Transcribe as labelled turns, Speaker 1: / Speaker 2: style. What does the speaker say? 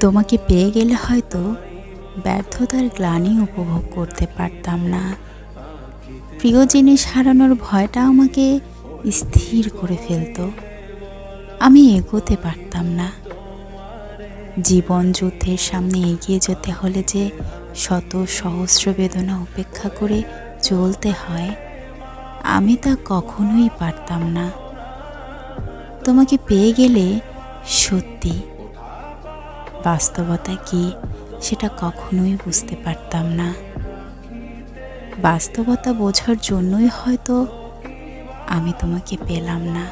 Speaker 1: তোমাকে পেয়ে গেলে হয়তো ব্যর্থতার গ্লানি উপভোগ করতে পারতাম না। প্রিয় জিনিস হারানোর ভয়টা আমাকে স্থির করে ফেলতো। আমি এগোতে পারতাম না। জীবন যুদ্ধের সামনে এগিয়ে যেতে হলে যে শত সহস্র বেদনা উপেক্ষা করে চলতে হয়, আমি তা কখনোই পারতাম না। তোমাকে পেয়ে গেলে সত্যি? বাস্তবতা কি সেটা কখনোই বুঝতে পারতাম না। বাস্তবতা বোঝার জন্যই হয়তো আমি তোমাকে পেলাম
Speaker 2: না।